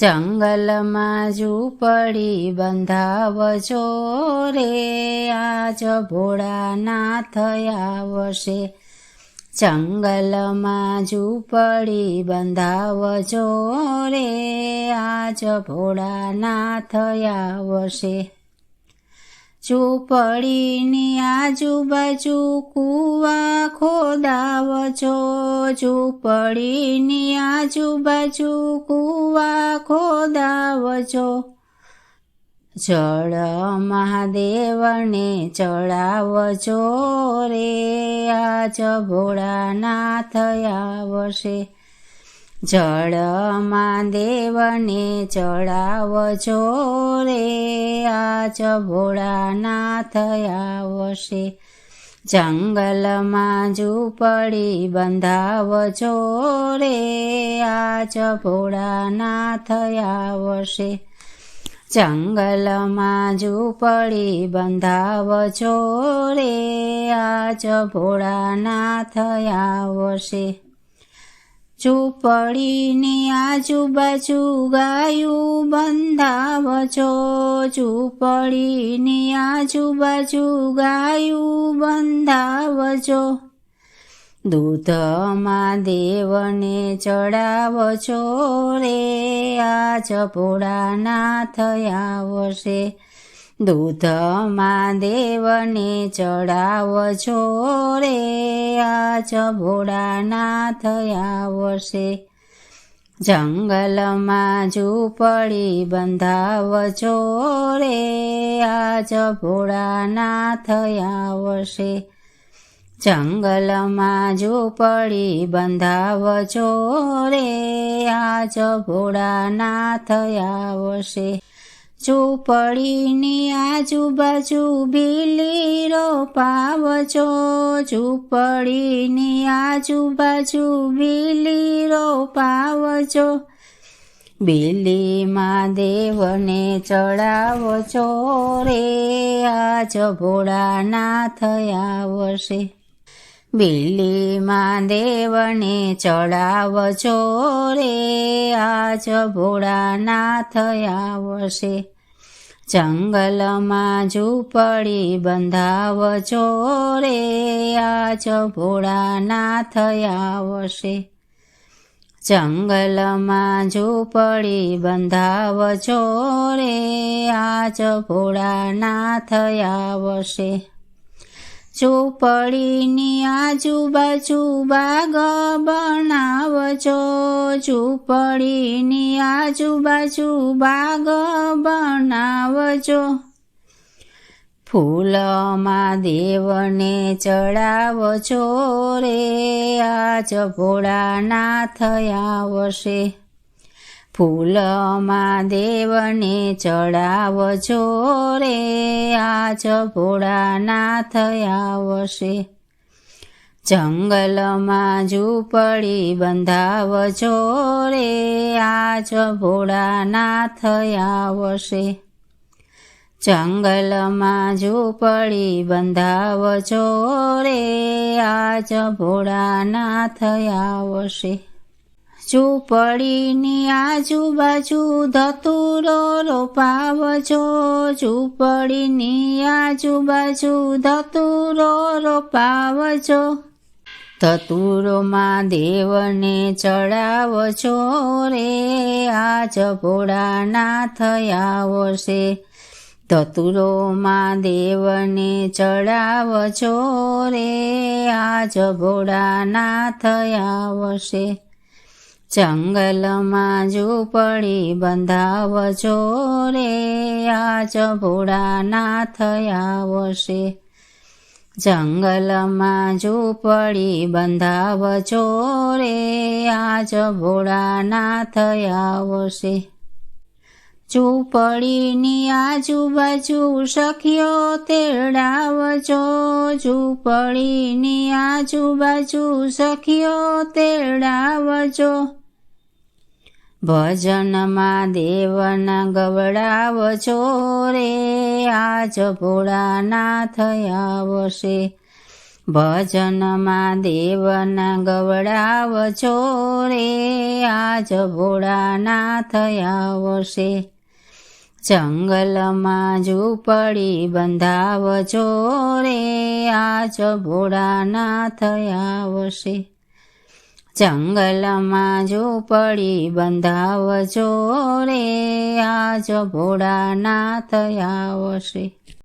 જંગલમાં ઝૂંપડી બંધાવજો રે. આજ ભોળાનાથ આવશે જંગલમાં ઝૂંપડી બંધાવજો રે. આજ ભોળાનાથ આવશે ઝૂંપડીની આજુબાજુ કૂવા ખોદાવજો. ઝૂંપડીની આજુબાજુ કૂવા ખોદાવજો. જળ મહાદેવને ચડાવજો રે. આજ ભોળાનાથ આવશે જળ મહાદેવને ચડાવજો રે. આજ ભોળાનાથ આવશે જંગલમાં ઝૂંપડી બંધાવજો રે. આજ ભોળાનાથ આવશે જંગલમાં ઝૂંપડી બંધાવજો રે. આજ ભોળાનાથ આવશે ઝૂંપડીની આજુબાજુ ગાયું બંધાવજો. ઝૂંપડીની આજુબાજુ ગાયું બંધાવજો. દૂધમાં દેવને ચડાવજો રે. આ ચપોડાના થયા આવશે. દૂધમાં દેવને ચડાવજો રે, આજ ભોળાનાથ આવશે. જંગલમાં ઝૂંપડી બંધાવજો રે, આજ ભોળાનાથ આવશે. જંગલમાં ઝૂંપડી બંધાવજો રે, આજ ભોળાનાથ આવશે. ઝૂંપડીની આજુબાજુ બીલી રોપાવજો ઝૂંપડીની આજુબાજુ બીલી રોપાવજો બિલીમાં દેવને ચડાવજો રે. આજ ભોળાનાથ આવશે. બિલ્લીમાં દેવને ચડાવજો રે, આજ ભોળાનાથ આવશે. જંગલમાં ઝૂંપડી બંધાવજો રે, આજ ભોળાનાથ આવશે. જંગલમાં ઝૂંપડી બંધાવજો રે, આજ ભોળાનાથ આવશે. ઝૂંપડીની આજુબાજુ બાગ બનાવજો. ઝૂંપડીની આજુબાજુ બાગ બનાવજો. ફૂલમાં દેવને ચડાવજો રે. આજ ભોળાનાથ આવશે. ફૂલમાં દેવને ચડાવજો રે, આજ ભોળાનાથ આવશે. જંગલમાં ઝૂંપડી બંધાવજો રે, આજ ભોળાનાથ આવશે. જંગલમાં ઝૂંપડી બંધાવજો રે, આજ ભોળાનાથ આવશે. ઝૂંપડીની આજુબાજુ ધતુરો રોપાવજો ઝૂંપડીની આજુબાજુ ધતુરો રોપાવજો ધતુરોમાં દેવને ચડાવજો રે. આજ ભોળાનાથ આવશે ધતુરોમાં દેવને ચડાવજો રે. આજ ભોળાનાથ આવશે જંગલમાં ઝૂંપડી બંધાવજો રે આજભોળાનાથ થયા વશે જંગલમાં ઝૂંપડી બંધાવજો રે આજભોળાનાથ થયા આવશે ઝૂંપડીની આજુબાજુ સખીઓ તેડાવજો, ઝૂંપડીની આજુબાજુ સખીઓ તેડાવજો. ભજનમાં દેવના ગવડાવજો રે આજ ભોળાનાથ આવશે ભજનમાં દેવના ગવડાવજો રે આજ ભોળાનાથ આવશે જંગલમાં ઝૂંપડી બંધાવજો રે આજ ભોળાનાથ આવશે જંગલમાં ઝૂંપડી બંધાવજો રે. આજ ભોળાનાથ આવશે.